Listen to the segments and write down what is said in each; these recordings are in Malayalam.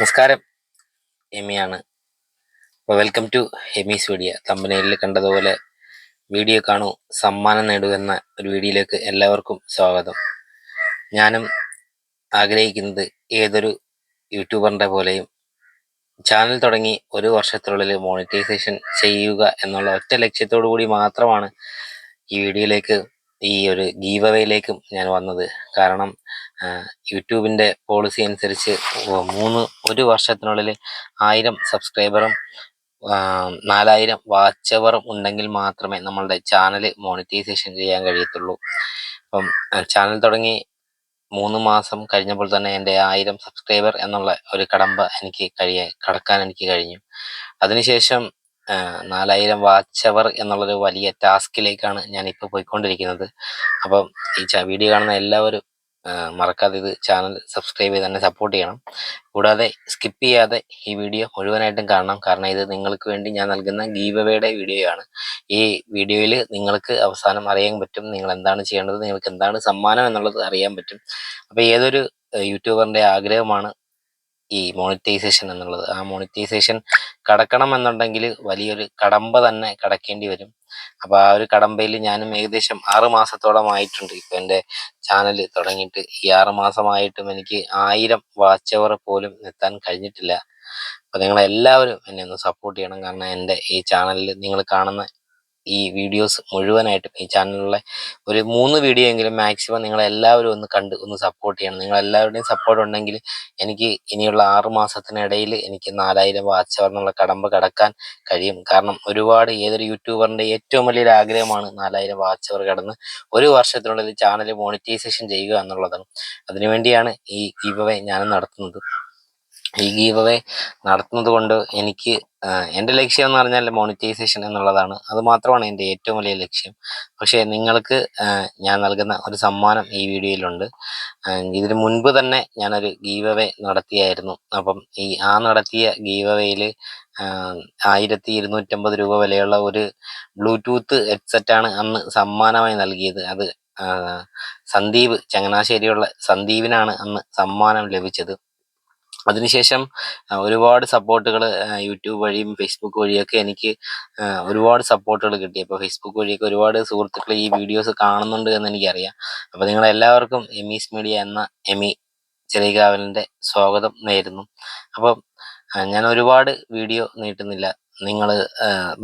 നമസ്കാരം. എമിയാണ്. അപ്പോൾ വെൽക്കം ടു എമീസ് വീഡിയോ. തമ്പനയിൽ കണ്ടതുപോലെ വീഡിയോ കാണൂ സമ്മാനം നേടൂ എന്ന ഒരു വീഡിയോയിലേക്ക് എല്ലാവർക്കും സ്വാഗതം. ഞാനും ആഗ്രഹിക്കുന്നത് ഏതൊരു യൂട്യൂബറിന്റെ പോലെയും ചാനൽ തുടങ്ങി ഒരു വർഷത്തിനുള്ളിൽ മോണിറ്റൈസേഷൻ ചെയ്യുക എന്നുള്ള ഒറ്റ ലക്ഷ്യത്തോടു കൂടി മാത്രമാണ് ഈ വീഡിയോയിലേക്ക് ഈ ഒരു ഗീവ് അവയിലേക്കും ഞാൻ വന്നത്. കാരണം യൂട്യൂബിന്റെ പോളിസി അനുസരിച്ച് മൂന്ന് ഒരു വർഷത്തിനുള്ളിൽ ആയിരം സബ്സ്ക്രൈബറും നാലായിരം വാച്ച് അവറും ഉണ്ടെങ്കിൽ മാത്രമേ നമ്മളുടെ ചാനൽ മോണിറ്റൈസേഷൻ ചെയ്യാൻ കഴിയത്തുള്ളൂ. അപ്പം ചാനൽ തുടങ്ങി മൂന്ന് മാസം കഴിഞ്ഞപ്പോൾ തന്നെ എന്റെ ആയിരം സബ്സ്ക്രൈബർ എന്നുള്ള ഒരു കടമ്പ എനിക്ക് കഴിയ കടക്കാൻ എനിക്ക് കഴിഞ്ഞു. അതിനുശേഷം നാലായിരം വാച്ച് അവർ എന്നുള്ളൊരു വലിയ ടാസ്കിലേക്കാണ് ഇപ്പോൾ പോയിക്കൊണ്ടിരിക്കുന്നത്. അപ്പം ഈ വീഡിയോ കാണുന്ന എല്ലാവരും മറക്കാതെ ഇത് ചാനൽ സബ്സ്ക്രൈബ് ചെയ്ത് തന്നെ സപ്പോർട്ട് ചെയ്യണം. കൂടാതെ സ്കിപ്പ് ചെയ്യാതെ ഈ വീഡിയോ മുഴുവനായിട്ടും കാണണം. കാരണം ഇത് നിങ്ങൾക്ക് വേണ്ടി ഞാൻ നൽകുന്ന ഗീവവേയുടെ വീഡിയോ ആണ് ഈ വീഡിയോയിൽ നിങ്ങൾക്ക് അവസാനം അറിയാൻ പറ്റും നിങ്ങൾ എന്താണ് ചെയ്യേണ്ടത് നിങ്ങൾക്ക് എന്താണ് സമ്മാനം എന്നുള്ളത് അറിയാൻ പറ്റും. അപ്പോൾ ഏതൊരു യൂട്യൂബറിന്റെ ആഗ്രഹമാണ് ഈ മോണിറ്റൈസേഷൻ എന്നുള്ളത്. ആ മോണിറ്റൈസേഷൻ കടക്കണം എന്നുണ്ടെങ്കിൽ വലിയൊരു കടമ്പ തന്നെ കടക്കേണ്ടി വരും. അപ്പൊ ആ ഒരു കടമ്പയിൽ ഞാനും ഏകദേശം ആറ് മാസത്തോളം ആയിട്ടുണ്ട്. ഇപ്പൊ എന്റെ ചാനൽ തുടങ്ങിയിട്ട് ഈ ആറ് മാസമായിട്ടും എനിക്ക് ആയിരം വാച്ച് അവർ പോലും എത്താൻ കഴിഞ്ഞിട്ടില്ല. അപ്പൊ നിങ്ങൾ എല്ലാവരും എന്നെ ഒന്ന് സപ്പോർട്ട് ചെയ്യണം. കാരണം എന്റെ ഈ ചാനലിൽ നിങ്ങൾ കാണുന്ന ഈ വീഡിയോസ് മുഴുവനായിട്ടും ഈ ചാനലിലെ ഒരു മൂന്ന് വീഡിയോ എങ്കിലും മാക്സിമം നിങ്ങൾ എല്ലാവരും ഒന്ന് കണ്ട് ഒന്ന് സപ്പോർട്ട് ചെയ്യണം. നിങ്ങൾ എല്ലാവരുടെയും സപ്പോർട്ട് ഉണ്ടെങ്കിൽ എനിക്ക് ഇനിയുള്ള ആറ് മാസത്തിനിടയിൽ എനിക്ക് നാലായിരം വാച്ച് എന്നുള്ള കടമ്പ കടക്കാൻ കഴിയും. കാരണം ഒരുപാട് ഏതൊരു യൂട്യൂബറിന്റെ ഏറ്റവും വലിയൊരു ആഗ്രഹമാണ് നാലായിരം വാച്ച് അവർ കടന്ന് ഒരു വർഷത്തിനുള്ളിൽ ചാനൽ മോണിറ്റൈസേഷൻ ചെയ്യുക എന്നുള്ളതാണ്. അതിനുവേണ്ടിയാണ് ഈ ഗീവ് ഞാൻ നടത്തുന്നത്. ഈ ഗീവ് അവേ നടത്തുന്നത് കൊണ്ട് എനിക്ക് എന്റെ ലക്ഷ്യം എന്ന് പറഞ്ഞാൽ മോണിറ്റൈസേഷൻ എന്നുള്ളതാണ്. അത് മാത്രമാണ് എന്റെ ഏറ്റവും വലിയ ലക്ഷ്യം. പക്ഷേ നിങ്ങൾക്ക് ഞാൻ നൽകുന്ന ഒരു സമ്മാനം ഈ വീഡിയോയിലുണ്ട്. ഇതിന് മുൻപ് തന്നെ ഞാനൊരു ഗീവ് അവേ നടത്തിയായിരുന്നു. അപ്പം ഈ ആ നടത്തിയ ഗീവ് അവയിൽ ആയിരത്തി ഇരുന്നൂറ്റമ്പത് രൂപ വിലയുള്ള ഒരു ബ്ലൂടൂത്ത് ഹെഡ്സെറ്റാണ് അന്ന് സമ്മാനമായി നൽകിയത്. അത് സന്ദീപ് ചങ്ങനാശ്ശേരിയുള്ള സന്ദീപിനാണ് അന്ന് സമ്മാനം ലഭിച്ചത്. അതിനുശേഷം ഒരുപാട് സപ്പോർട്ടുകൾ യൂട്യൂബ് വഴിയും ഫേസ്ബുക്ക് വഴിയൊക്കെ എനിക്ക് ഒരുപാട് സപ്പോർട്ടുകൾ കിട്ടി. അപ്പോൾ ഫേസ്ബുക്ക് വഴിയൊക്കെ ഒരുപാട് സുഹൃത്തുക്കൾ ഈ വീഡിയോസ് കാണുന്നുണ്ട് എന്ന് എനിക്കറിയാം. അപ്പോൾ നിങ്ങൾ എല്ലാവർക്കും എമീസ് മീഡിയ എന്ന എമി ചെറിയകാവലിന്റെ സ്വാഗതം നേരുന്നു. അപ്പം ഞാൻ ഒരുപാട് വീഡിയോ നീട്ടുന്നില്ല. നിങ്ങൾ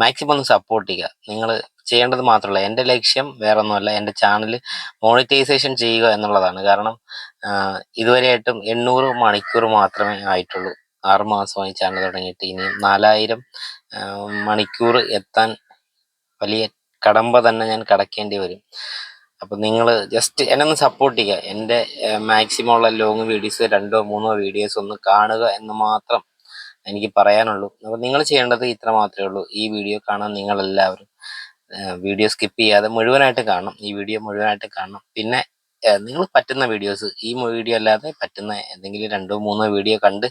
മാക്സിമം ഒന്ന് സപ്പോർട്ട് ചെയ്യുക. നിങ്ങൾ ചെയ്യേണ്ടത് മാത്രമല്ല. എന്റെ ലക്ഷ്യം വേറെ ഒന്നുമല്ല എന്റെ ചാനൽ മോണിറ്റൈസേഷൻ ചെയ്യുക എന്നുള്ളതാണ്. കാരണം ഇതുവരെയായിട്ടും എണ്ണൂറ് മണിക്കൂർ മാത്രമേ ആയിട്ടുള്ളൂ. ആറ് മാസമായി ചാനൽ തുടങ്ങിയിട്ട്. ഇനിയും നാലായിരം മണിക്കൂർ എത്താൻ വലിയ കടമ്പ തന്നെ ഞാൻ കടക്കേണ്ടി വരും. അപ്പം നിങ്ങൾ ജസ്റ്റ് എന്നെ ഒന്ന് സപ്പോർട്ട് ചെയ്യുക. എന്റെ മാക്സിമം ഉള്ള ലോങ് വീഡിയോസ് രണ്ടോ മൂന്നോ വീഡിയോസ് ഒന്ന് കാണുക എന്ന് മാത്രം എനിക്ക് പറയാനുള്ളൂ. അപ്പം നിങ്ങൾ ചെയ്യേണ്ടത് ഇത്ര മാത്രമേ ഉള്ളൂ. ഈ വീഡിയോ കാണാൻ നിങ്ങൾ എല്ലാവരും വീഡിയോ സ്കിപ്പ് ചെയ്യാതെ മുഴുവനായിട്ട് കാണണം ഈ വീഡിയോ മുഴുവനായിട്ട് കാണണം പിന്നെ നിങ്ങൾ പറ്റുന്ന വീഡിയോസ് ഈ വീഡിയോ അല്ലാതെ പറ്റുന്ന എന്തെങ്കിലും രണ്ടോ മൂന്നോ വീഡിയോ കണ്ട്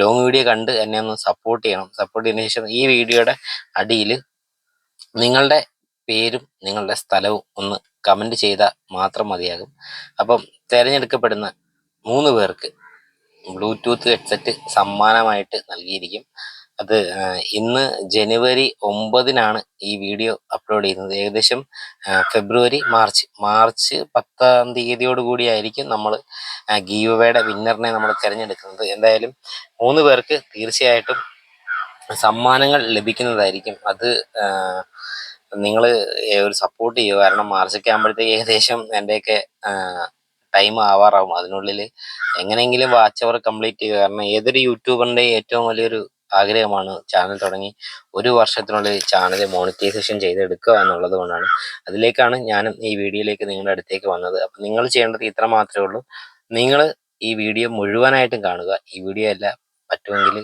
ലോങ് വീഡിയോ കണ്ട് എന്നെ ഒന്ന് സപ്പോർട്ട് ചെയ്യണം. സപ്പോർട്ട് ചെയ്തതിനു ശേഷം ഈ വീഡിയോയുടെ അടിയിൽ നിങ്ങളുടെ പേരും നിങ്ങളുടെ സ്ഥലവും ഒന്ന് കമന്റ് ചെയ്താൽ മാത്രം മതിയാകും. അപ്പം തിരഞ്ഞെടുക്കപ്പെടുന്ന മൂന്ന് പേർക്ക് ബ്ലൂടൂത്ത് ഹെഡ്സെറ്റ് സമ്മാനമായിട്ട് നൽകിയിരിക്കും. അത് ഇന്ന് ജനുവരി ഒമ്പതിനാണ് ഈ വീഡിയോ അപ്ലോഡ് ചെയ്യുന്നത്. ഏകദേശം ഫെബ്രുവരി മാർച്ച്. മാർച്ച് പത്താം തീയതിയോട് കൂടിയായിരിക്കും നമ്മൾ ഗീവയുടെ വിന്നറിനെ നമ്മൾ തിരഞ്ഞെടുക്കുന്നത്. എന്തായാലും മൂന്ന് പേർക്ക് തീർച്ചയായിട്ടും സമ്മാനങ്ങൾ ലഭിക്കുന്നതായിരിക്കും. അത് നിങ്ങൾ ഒരു സപ്പോർട്ട് ചെയ്യുക. കാരണം മാർച്ചൊക്കെ ആകുമ്പോഴത്തേക്ക് ഏകദേശം എന്റെയൊക്കെ ടൈം ആവാറാവും. അതിനുള്ളിൽ എങ്ങനെയെങ്കിലും വാച്ച് അവർ കംപ്ലീറ്റ് ചെയ്യുക. കാരണം ഏതൊരു യൂട്യൂബറിന്റെ ഏറ്റവും വലിയൊരു ആഗ്രഹമാണ് ചാനൽ തുടങ്ങി ഒരു വർഷത്തിനുള്ളിൽ ചാനൽ മോണിറ്റൈസേഷൻ ചെയ്തെടുക്കുക എന്നുള്ളത് കൊണ്ടാണ്. അതിലേക്കാണ് ഞാനും ഈ വീഡിയോയിലേക്ക് നിങ്ങളുടെ അടുത്തേക്ക് വന്നത്. അപ്പം നിങ്ങൾ ചെയ്യേണ്ടത് ഇത്ര മാത്രമേ ഉള്ളൂ. നിങ്ങൾ ഈ വീഡിയോ മുഴുവനായിട്ടും കാണുക. ഈ വീഡിയോ അല്ല പറ്റുമെങ്കിൽ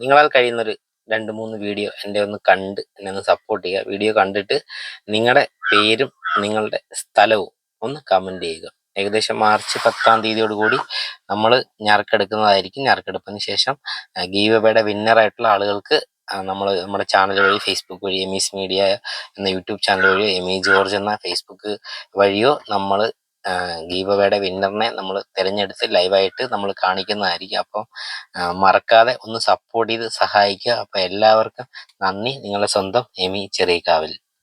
നിങ്ങളാൽ കഴിയുന്നൊരു രണ്ട് മൂന്ന് വീഡിയോ എന്റെ ഒന്ന് കണ്ട് എന്നെ ഒന്ന് സപ്പോർട്ട് ചെയ്യുക. വീഡിയോ കണ്ടിട്ട് നിങ്ങളുടെ പേരും നിങ്ങളുടെ സ്ഥലവും ഒന്ന് കമന്റ് ചെയ്യുക. ഏകദേശം മാർച്ച് പത്താം തീയതിയോട് കൂടി നമ്മൾ ഞറക്കെടുക്കുന്നതായിരിക്കും ഞറക്കെടുപ്പിന് ശേഷം ഗീവ് ഗീവബയുടെ വിന്നറായിട്ടുള്ള ആളുകൾക്ക് നമ്മൾ നമ്മുടെ ചാനൽ വഴി ഫേസ്ബുക്ക് വഴി എമീസ് മീഡിയ എന്ന യൂട്യൂബ് ചാനൽ വഴിയോ എമി ജോർജ് എന്ന ഫേസ്ബുക്ക് വഴിയോ നമ്മൾ ഗീവയുടെ വിന്നറിനെ നമ്മൾ തിരഞ്ഞെടുത്ത് ലൈവായിട്ട് നമ്മൾ കാണിക്കുന്നതായിരിക്കും. അപ്പം മറക്കാതെ ഒന്ന് സപ്പോർട്ട് ചെയ്ത് സഹായിക്കുക. അപ്പം എല്ലാവർക്കും നന്ദി. നിങ്ങളുടെ സ്വന്തം എമി ചെറിയ ചെറിയക്കാവിൽ